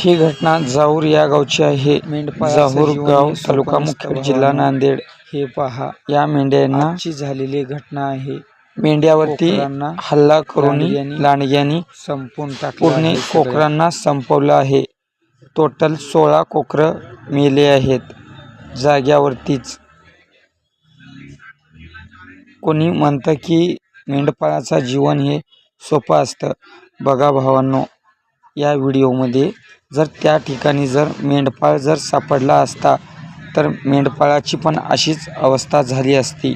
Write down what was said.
ही घटना जाहूर या गावची आहे. जाहूर गाव तालुका मुखेड जिल्हा नांदेड. हे पहा. या मेंढ्यांना झालेली घटना आहे. मेंढ्यावरती हल्ला करून लांडग्यांनी संपून पूर्ण. कोकरांना संपवलं आहे. टोटल सोळा कोकरं मेले आहेत. जाग्यावरतीच. कोणी म्हणतं की मेंढपाळाचं जीवन हे सोपं असतं. बघा भावांनो. या व्हिडिओमध्ये जर त्या ठिकाणी जर मेंढपाळ जर सापडला असता तर मेंढपाळाची पण अशीच अवस्था झाली असती.